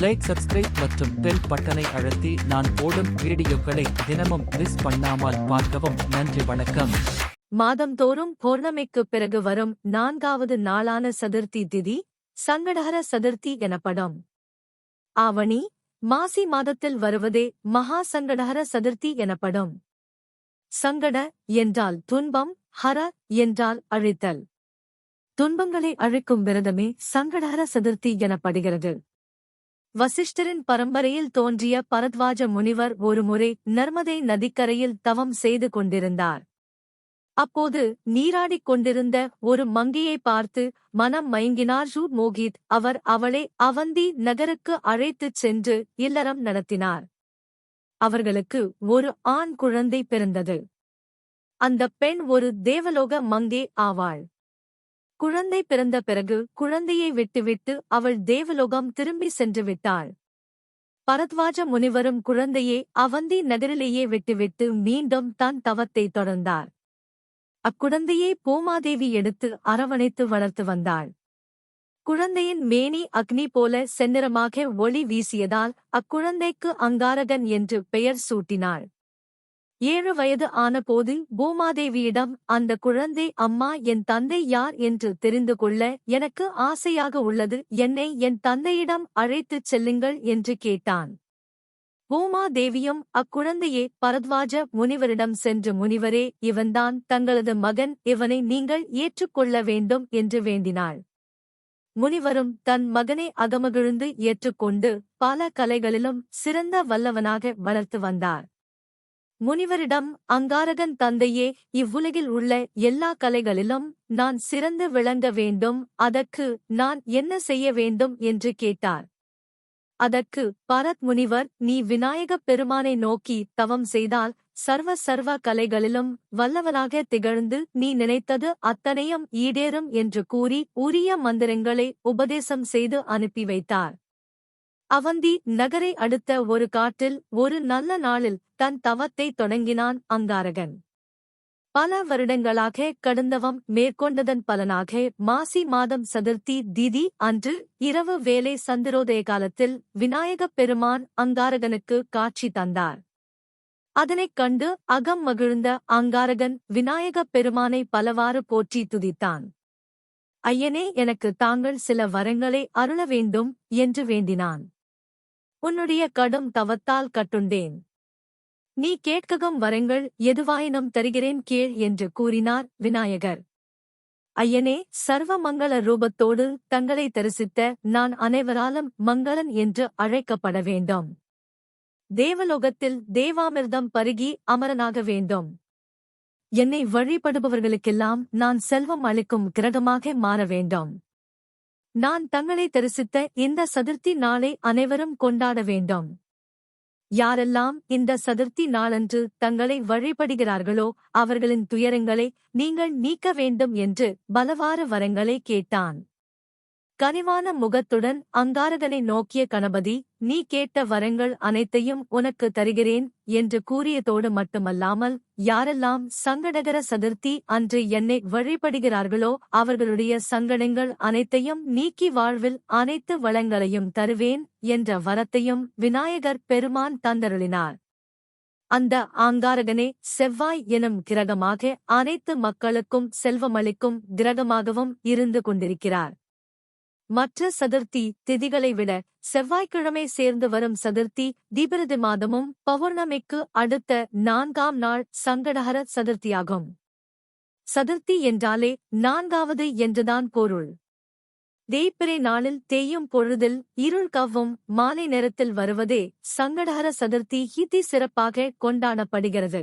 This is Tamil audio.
லைக் சப்ஸ்கிரைப் மற்றும் பெல் பட்டனை அழுத்தி நான் போடும் வீடியோக்களை தினமும் மிஸ் பண்ணாமல் பார்க்கவும் நன்றி வணக்கம். மாதந்தோறும் பௌர்ணமிக்கு பிறகு வரும் நான்காவது நாளான சதுர்த்தி திதி சங்கடஹர சதுர்த்தி எனப்படும். ஆவணி மாசி மாதத்தில் வருவதே மகா சங்கடஹர சதுர்த்தி எனப்படும். சங்கட என்றால் துன்பம் ஹர என்றால் அழித்தல். துன்பங்களை அழிக்கும் விரதமே சங்கடஹர சதுர்த்தி எனப்படுகிறது. வசிஷ்டரின் பரம்பரையில் தோன்றிய பரத்வாஜ முனிவர் ஒருமுறை நர்மதை நதிக்கரையில் தவம் செய்து கொண்டிருந்தார். அப்போது நீராடிக் கொண்டிருந்த ஒரு மங்கையை பார்த்து மனம் மயங்கினார் ஜூ மோகித். அவர் அவளை அவந்தி நகருக்கு அழைத்துச் சென்று இல்லறம் நடத்தினார். அவர்களுக்கு ஒரு ஆண் குழந்தை பிறந்தது. அந்த பெண் ஒரு தேவலோக மங்கே ஆவாள். குழந்தை பிறந்த பிறகு குழந்தையை விட்டுவிட்டு அவள் தேவலோகம் திரும்பி சென்று விட்டாள். பரத்வாஜ முனிவரும் குழந்தையை அவந்தி நகரிலேயே விட்டுவிட்டு மீண்டும் தன் தவத்தை தொடர்ந்தார். அக்குழந்தையை பூமாதேவி எடுத்து அரவணைத்து வளர்த்து வந்தாள். குழந்தையின் மேனி அக்னி போல செந்நிறமாக ஒளி வீசியதால் அக்குழந்தைக்கு அங்காரகன் என்று பெயர் சூட்டினாள். ஏழு வயது ஆனபோது பூமாதேவியிடம் அந்த குழந்தை அம்மா என் தந்தை யார் என்று தெரிந்து கொள்ள எனக்கு ஆசையாக உள்ளது. என்னை என் தந்தையிடம் அழைத்துச் செல்லுங்கள் என்று கேட்டான். பூமாதேவியும் அக்குழந்தையே பரத்வாஜ முனிவரிடம் சென்று முனிவரே இவன்தான் தங்களது மகன். இவனை நீங்கள் ஏற்றுக்கொள்ள வேண்டும் என்று வேண்டினாள். முனிவரும் தன் மகனை அகமகிழ்ந்து ஏற்றுக்கொண்டு பல கலைகளிலும் சிறந்த வல்லவனாக வளர்த்து வந்தார். முனிவரிடம் அங்காரகன் தந்தையே இவ்வுலகில் உள்ள எல்லா கலைகளிலும் நான் சிறந்து விளங்க வேண்டும் அதற்கு நான் என்ன செய்ய வேண்டும் என்று கேட்டார். அதற்கு பரத் முனிவர் நீ விநாயகப் பெருமானை நோக்கி தவம் செய்தால் சர்வ சர்வ கலைகளிலும் வல்லவனாக திகழ்ந்து நீ நினைத்தது அத்தனையும் ஈடேறும் என்று கூறி உரிய மந்திரங்களை உபதேசம் செய்து அனுப்பி வைத்தார். அவந்தி நகரை அடுத்த ஒரு காட்டில் ஒரு நல்ல நாளில் தன் தவத்தை தொடங்கினான் அங்காரகன். பல வருடங்களாக கடுந்தவம் மேற்கொண்டதன் பலனாக மாசி மாதம் சதுர்த்தி திதி அன்று இரவு வேலை சந்திரோதய காலத்தில் விநாயகப் பெருமான் அங்காரகனுக்கு காட்சி தந்தார். அதனைக் கண்டு அகம் மகிழ்ந்த அங்காரகன் விநாயகப் பெருமானை பலவாறு போற்றி துதித்தான். ஐயனே எனக்கு தாங்கள் சில வரங்களை அருள வேண்டும் என்று வேண்டினான். உன்னுடைய கடும் தவத்தால் கட்டுண்டேன். நீ கேட்ககம் வரங்கள் எதுவாயினும் தருகிறேன் கேள் என்று கூறினார் விநாயகர். ஐயனே சர்வ மங்கள ரூபத்தோடு தங்களை தரிசித்த நான் அனைவராலும் மங்களன் என்று அழைக்கப்பட வேண்டும். தேவலோகத்தில் தேவாமிர்தம் பருகி அமரனாக வேண்டும். என்னை வழிபடுபவர்களுக்கெல்லாம் நான் செல்வம் அளிக்கும் கிரகமாக மாற வேண்டும். நான் தங்களை தரிசித்த இந்த சதுர்த்தி நாளை அனைவரும் கொண்டாட வேண்டும். யாரெல்லாம் இந்த சதுர்த்தி நாளன்று தங்களை வழிபடுகிறார்களோ அவர்களின் துயரங்களை நீங்கள் நீக்க வேண்டும் என்று பலவார வரங்களை கேட்டான். கனிவான முகத்துடன் அங்காரகனை நோக்கிய கணபதி நீ கேட்ட வரங்கள் அனைத்தையும் உனக்கு தருகிறேன் என்று கூறியதோடு மட்டுமல்லாமல் யாரெல்லாம் சங்கடகர சதுர்த்தி அன்று என்னை வழிபடுகிறார்களோ அவர்களுடைய சங்கடங்கள் அனைத்தையும் நீக்கி வாழ்வில் அனைத்து வளங்களையும் தருவேன் என்ற வரத்தையும் விநாயகர் பெருமான் தந்தருளினார். அந்த ஆங்காரகனே செவ்வாய் எனும் கிரகமாக அனைத்து மக்களுக்கும் செல்வமளிக்கும் கிரகமாகவும் இருந்து கொண்டிருக்கிறார். மற்ற சதுர்த்தி திதிகளை விட செவ்வாய்க்கிழமை சேர்ந்து வரும் சதுர்த்தி தீபிரதி மாதமும் பௌர்ணமிக்கு அடுத்த நான்காம் நாள் சங்கடஹர சதுர்த்தியாகும். சதுர்த்தி என்றாலே நான்காவது என்றுதான் பொருள். தேய்பிரை நாளில் தேயும் பொழுதில் இருள் கவ்வும் மாலை நேரத்தில் வருவதே சங்கடஹர சதுர்த்தி ஹிதி சிறப்பாக கொண்டாடப்படுகிறது.